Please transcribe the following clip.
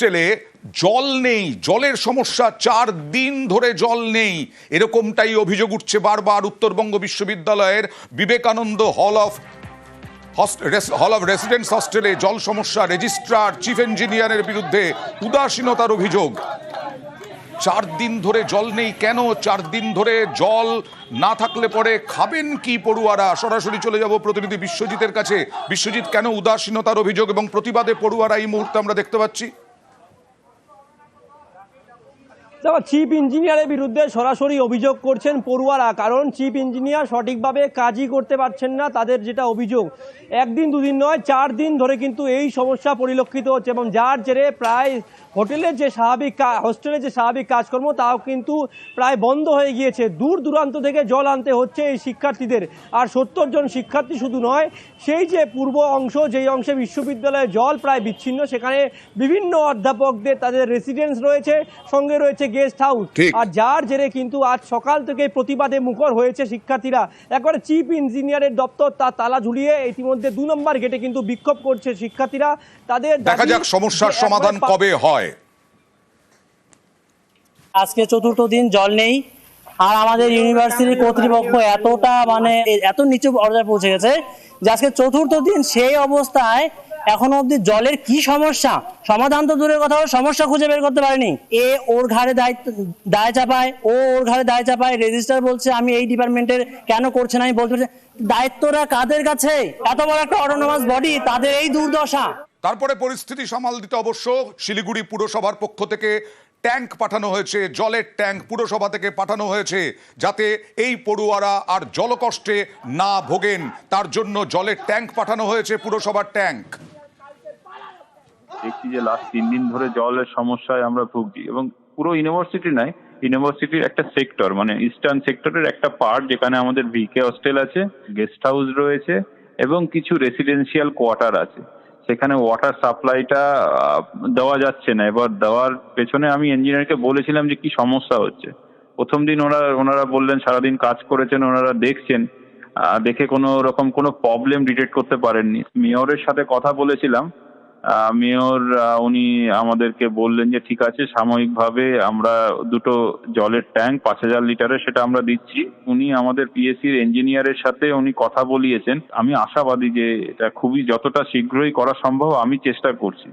হস্টেলে জল নেই, জলের সমস্যা, চার দিন ধরে জল নেই। এরকমটাই অভিযোগ উঠছে বারবার উত্তরবঙ্গ বিশ্ববিদ্যালয়ের Vivekananda hall of hall of residents হস্টেলে জল সমস্যা রেজিস্ট্রার, চিফ ইঞ্জিনিয়ারের বিরুদ্ধে উদাসীনতার অভিযোগ। চার দিন ধরে জল নেই কেন? চার দিন ধরে জল না থাকলে পরে খাবেন কি পড়ুয়ারা? সরাসরি চলে যাব প্রতিনিধি বিশ্বজিতের কাছে। বিশ্বজিৎ, কেন উদাসীনতার অভিযোগ এবং প্রতিবাদে পড়ুয়ারা এই মুহূর্তে আমরা দেখতে পাচ্ছি? দেখো, চিফ ইঞ্জিনিয়ারের বিরুদ্ধে সরাসরি অভিযোগ করছেন পড়ুয়ারা, কারণ চিফ ইঞ্জিনিয়ার সঠিকভাবে কাজই করতে পারছেন না তাদের যেটা অভিযোগ। একদিন, দুদিন নয়, চার দিন ধরে কিন্তু এই সমস্যা পরিলক্ষিত হচ্ছে এবং যার জেরে প্রায় হোটেলের যে স্বাভাবিক হোস্টেলের যে স্বাভাবিক কাজকর্ম, তাও কিন্তু প্রায় বন্ধ হয়ে গিয়েছে। দূর দূরান্ত থেকে জল আনতে হচ্ছে এই শিক্ষার্থীদের। আর সত্তর জন শিক্ষার্থী শুধু নয়, সেই যে পূর্ব অংশ, যেই অংশে বিশ্ববিদ্যালয়ে জল প্রায় বিচ্ছিন্ন, সেখানে বিভিন্ন অধ্যাপকদের, তাদের রেসিডেন্স রয়েছে, সঙ্গে রয়েছে গেস্ট হাউস আর যার জেরে কিন্তু আজ সকাল থেকে প্রতিবাদে মুখর হয়েছে শিক্ষার্থীরা। একবারে চিফ ইঞ্জিনিয়ারের দপ্তর তার তালা ঝুলিয়ে ইতিমধ্যে দু নম্বর গেটে কিন্তু বিক্ষোভ করছে শিক্ষার্থীরা। তাদের দেখা যাক সমস্যার সমাধান কবে হয়। আজকে চতুর্থ দিন জল নেই। আর আমাদের ইউনিভার্সিটির কর্তৃপক্ষ এতটা মানে এত নিচু পর্যায়ে পৌঁছে গেছে যে আজকে চতুর্থ দিন সেই অবস্থায় এখনও অবধি জলের কি সমস্যা? সমাধান তো দূরের কথা সমস্যা খুঁজে বের করতে পারেনি। এ ওর ঘাড়ে দায় চাপায়, ও ওর ঘাড়ে দায় চাপায়, রেজিস্টার বলছে আমি এই ডিপার্টমেন্টের কেন করছে না, আমি বলতে পারছি না। দায়িত্বটা কাদের কাছে? এত বড় একটা অটোনোমাস বডি তাদের এই দুর্দশা। তারপরে পরিস্থিতি সামাল দিতে অবশ্য শিলিগুড়ি পুরসভার পক্ষ থেকে ট্যাঙ্ক পাঠানো হয়েছে, জলের ট্যাঙ্ক পুরসভা থেকে পাঠানো হয়েছে, যাতে এই পড়ুয়ারা আর জলকষ্টে না ভোগেন। তার জন্য জলের ট্যাঙ্ক পাঠানো হয়েছে পুরসভার ট্যাঙ্ক। দেখছি যে লাস্ট তিন দিন ধরে জলের সমস্যায় আমরা ভুগছি এবং পুরো ইউনিভার্সিটি নয় ইউনিভার্সিটির একটা সেক্টর মানে ইস্টার্ন সেক্টরের একটা পার্ট যেখানে আমাদের ভিকে হস্টেল আছে গেস্ট হাউস রয়েছে এবং কিছু রেসিডেন্সিয়াল কোয়ার্টার আছে। সেখানে ওয়াটার সাপ্লাইটা দেওয়া যাচ্ছে না। এবার দেওয়ার পেছনে আমি ইঞ্জিনিয়ারকে বলেছিলাম যে কি সমস্যা হচ্ছে। প্রথম দিন ওনারা ওনারা বললেন, সারাদিন কাজ করেছেন, ওনারা দেখছেন। দেখে কোনো রকম কোনো প্রবলেম ডিটেক্ট করতে পারেননি। মেয়রের সাথে কথা বলেছিলাম। মেয়র উনি আমাদেরকে বললেন যে, ঠিক আছে, সাময়িকভাবে আমরা দুটো জলের ট্যাঙ্ক, পাঁচ হাজার লিটারের সেটা আমরা দিচ্ছি। উনি আমাদের পিএসসির ইঞ্জিনিয়ারের সাথে উনি কথা বলিয়েছেন। আমি আশাবাদী যে এটা খুবই, যতটা শীঘ্রই করা সম্ভব, আমি চেষ্টা করছি।